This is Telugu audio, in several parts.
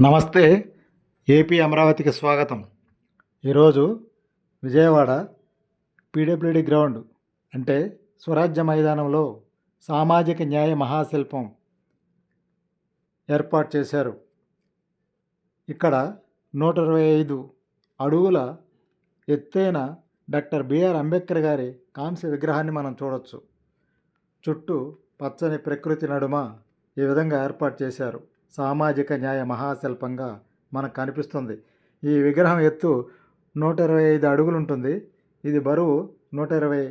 నమస్తే ఏపీ అమరావతికి స్వాగతం. ఈరోజు విజయవాడ పీడబ్ల్యూడి గ్రౌండ్ అంటే స్వరాజ్య మైదానంలో సామాజిక న్యాయ మహాశిల్పం ఏర్పాటు చేశారు. ఇక్కడ నూట ఇరవై ఐదు అడుగుల ఎత్తైన డాక్టర్ బిఆర్ అంబేద్కర్ గారి కాంస్య విగ్రహాన్ని మనం చూడొచ్చు. చుట్టూ పచ్చని ప్రకృతి నడుమ ఈ విధంగా ఏర్పాటు చేశారు. సామాజిక న్యాయ మహాశిల్పంగా మనకు కనిపిస్తుంది. ఈ విగ్రహం ఎత్తు నూట ఇరవై ఐదు అడుగులు ఉంటుంది ఇది బరువు నూట ఇరవై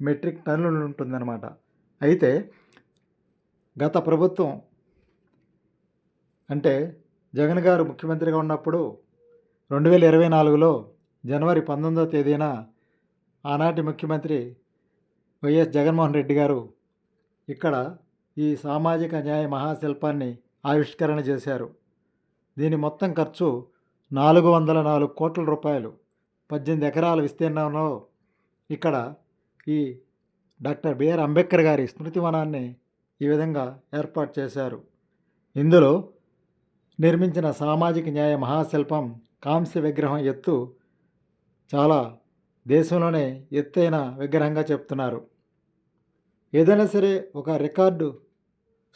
మెట్రిక్ టన్నులు ఉంటుందన్నమాట అయితే గత ప్రభుత్వం అంటే జగన్ గారు ముఖ్యమంత్రిగా ఉన్నప్పుడు రెండు వేల ఇరవై నాలుగులో జనవరి పంతొమ్మిదవ తేదీన ఆనాటి ముఖ్యమంత్రి వైఎస్ జగన్మోహన్ రెడ్డి గారు ఇక్కడ ఈ సామాజిక న్యాయ మహాశిల్పాన్ని ఆవిష్కరణ చేశారు. దీని మొత్తం ఖర్చు నాలుగు వందల నాలుగు కోట్ల రూపాయలు. పద్దెనిమిది ఎకరాల విస్తీర్ణంలో ఇక్కడ ఈ డాక్టర్ బిఆర్ అంబేద్కర్ గారి స్మృతి వనాన్ని ఈ విధంగా ఏర్పాటు చేశారు. ఇందులో నిర్మించిన సామాజిక న్యాయ మహాశిల్పం కాంస్య విగ్రహం ఎత్తు చాలా దేశంలోనే ఎత్తైన విగ్రహంగా చెప్తున్నారు. ఏదైనా సరే ఒక రికార్డు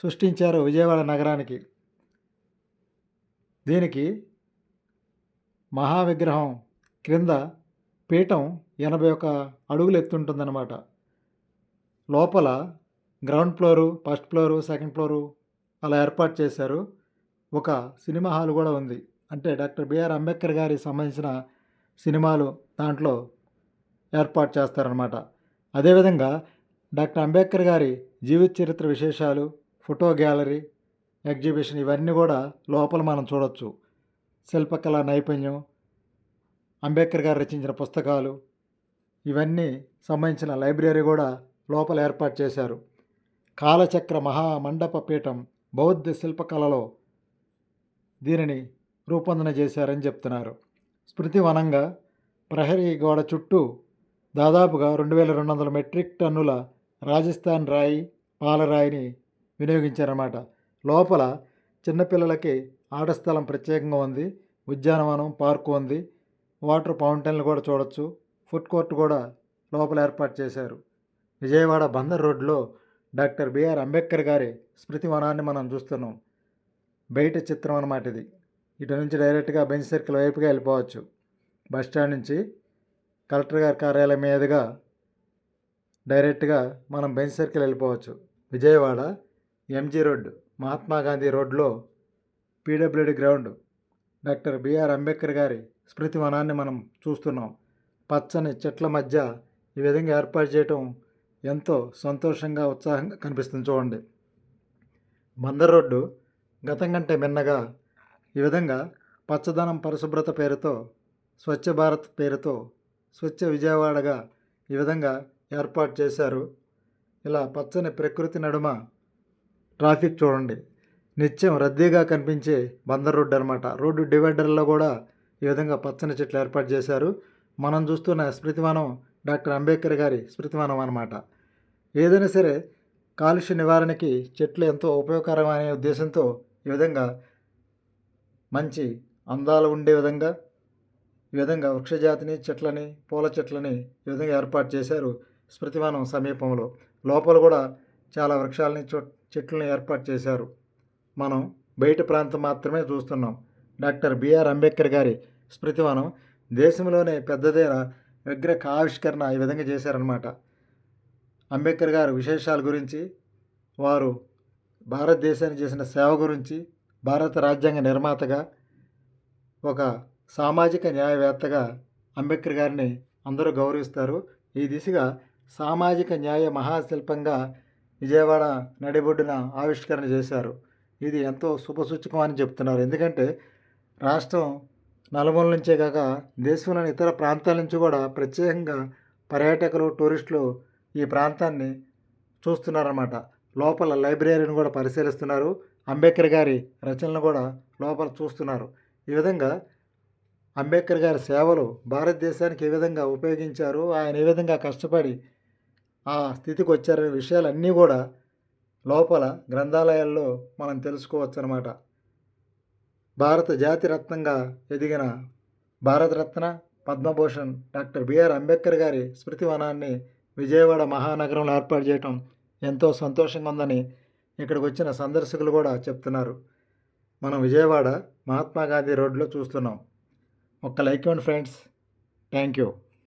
సృష్టించారు విజయవాడ నగరానికి. దీనికి మహావిగ్రహం క్రింద పీఠం ఎనభై ఒక అడుగులు ఎత్తుంటుందన్నమాట లోపల ground floor first floor second floor అలా ఏర్పాటు చేశారు. ఒక సినిమా హాల్ కూడా ఉంది. అంటే డాక్టర్ బిఆర్ అంబేద్కర్ గారికి సంబంధించిన సినిమాలు దాంట్లో ఏర్పాటు చేస్తారనమాట అదేవిధంగా డాక్టర్ అంబేద్కర్ గారి జీవిత చరిత్ర విశేషాలు ఫోటో గ్యాలరీ ఎగ్జిబిషన్ ఇవన్నీ కూడా లోపల మనం చూడొచ్చు. శిల్పకళా నైపుణ్యం అంబేద్కర్ గారు రచించిన పుస్తకాలు ఇవన్నీ సంబంధించిన లైబ్రరీ కూడా లోపల ఏర్పాటు చేశారు. కాలచక్ర మహామండప పీఠం బౌద్ధ శిల్పకళలో దీనిని రూపొందన చేశారని చెప్తున్నారు. స్మృతి వనంగా ప్రహరీ గోడ చుట్టూ దాదాపుగా రెండు వేల రెండు వందల మెట్రిక్ టన్నుల రాజస్థాన్ రాయి పాలరాయిని వినియోగించారన్నమాట. లోపల చిన్నపిల్లలకి ఆట స్థలం ప్రత్యేకంగా ఉంది. ఉద్యానవనం పార్కు ఉంది. వాటర్ ఫౌంటైన్లు కూడా చూడొచ్చు. ఫుడ్ కోర్ట్ కూడా లోపల ఏర్పాటు చేశారు. విజయవాడ బందర్ రోడ్లో డాక్టర్ బిఆర్ అంబేద్కర్ గారి స్మృతి వనాన్ని మనం చూస్తున్నాం. బయట చిత్రం అన్నమాట ఇది. ఇటు నుంచి డైరెక్ట్గా బెంచ్ సర్కిల్ వైపుగా వెళ్ళిపోవచ్చు. బస్ స్టాండ్ నుంచి కలెక్టర్ గారి కార్యాలయం మీదుగా డైరెక్ట్గా మనం బెంచ్ సర్కిల్ వెళ్ళిపోవచ్చు. విజయవాడ ఎంజీ రోడ్ మహాత్మా గాంధీ రోడ్లో PWD ground. Doctor BR Ambedkar గారి స్మృతి వనాన్ని మనం చూస్తున్నాం. పచ్చని చెట్ల మధ్య ఈ విధంగా ఏర్పాటు చేయటం ఎంతో సంతోషంగా ఉత్సాహంగా కనిపిస్తుంది చూడండి. బందర్ రోడ్డు గతం కంటే మిన్నగా ఈ విధంగా పచ్చదనం పరిశుభ్రత పేరుతో స్వచ్ఛ భారత్ పేరుతో స్వచ్ఛ విజయవాడగా ఈ విధంగా ఏర్పాటు చేశారు. ఇలా పచ్చని ప్రకృతి నడుమ ట్రాఫిక్ చూడండి. నిత్యం రద్దీగా కనిపించే బందర్ రోడ్డు అనమాట రోడ్డు డివైడర్లో కూడా ఈ విధంగా పచ్చని చెట్లు ఏర్పాటు చేశారు. మనం చూస్తున్న స్మృతివనం డాక్టర్ అంబేద్కర్ గారి స్మృతివనం అనమాట ఏదైనా సరే కాలుష్య నివారణకి చెట్లు ఎంతో ఉపయోగకరమనే ఉద్దేశంతో ఈ విధంగా మంచి అందాలు ఉండే విధంగా ఈ విధంగా వృక్షజాతిని చెట్లని పూల చెట్లని ఈ విధంగా ఏర్పాటు చేశారు స్మృతివనం సమీపంలో. లోపల కూడా చాలా వృక్షాలని చో చెట్లను ఏర్పాటు చేశారు. మనం బయట ప్రాంతం మాత్రమే చూస్తున్నాం. డాక్టర్ బిఆర్ అంబేద్కర్ గారి స్మృతివనం దేశంలోనే పెద్దదైన విగ్రహ ఆవిష్కరణ ఈ విధంగా చేశారనమాట అంబేద్కర్ గారు విశేషాల గురించి వారు భారతదేశానికి చేసిన సేవ గురించి భారత రాజ్యాంగ నిర్మాతగా ఒక సామాజిక న్యాయవేత్తగా అంబేద్కర్ గారిని అందరూ గౌరవిస్తారు. ఈ దిశగా సామాజిక న్యాయ మహాశిల్పంగా విజయవాడ నడిబొడ్డున ఆవిష్కరణ చేశారు. ఇది ఎంతో శుభసూచకం అని చెప్తున్నారు. ఎందుకంటే రాష్ట్రం నలుమూల నుంచే కాక దేశంలోని ఇతర ప్రాంతాల నుంచి కూడా ప్రత్యేకంగా పర్యాటకులు టూరిస్టులు ఈ ప్రాంతాన్ని చూస్తున్నారన్నమాట. లోపల లైబ్రరీని కూడా పరిశీలిస్తున్నారు. అంబేద్కర్ గారి రచనలు కూడా లోపల చూస్తున్నారు. ఈ విధంగా అంబేద్కర్ గారి సేవలు భారతదేశానికి ఏ విధంగా ఉపయోగించారు ఆయన ఏ విధంగా కష్టపడి ఆ స్థితికి వచ్చారనే విషయాలన్నీ కూడా లోపల గ్రంథాలయాల్లో మనం తెలుసుకోవచ్చు అనమాట భారత జాతి రత్నంగా ఎదిగిన భారతరత్న పద్మభూషణ్ డాక్టర్ బిఆర్ అంబేద్కర్ గారి స్మృతి వనాన్ని విజయవాడ మహానగరంలో ఏర్పాటు చేయటం ఎంతో సంతోషంగా ఉందని ఇక్కడికి వచ్చిన సందర్శకులు కూడా చెప్తున్నారు. మనం విజయవాడ మహాత్మా గాంధీ రోడ్లో చూస్తున్నాం. ఒక్క లైక్ ఇవ్వండి ఫ్రెండ్స్. Thank you.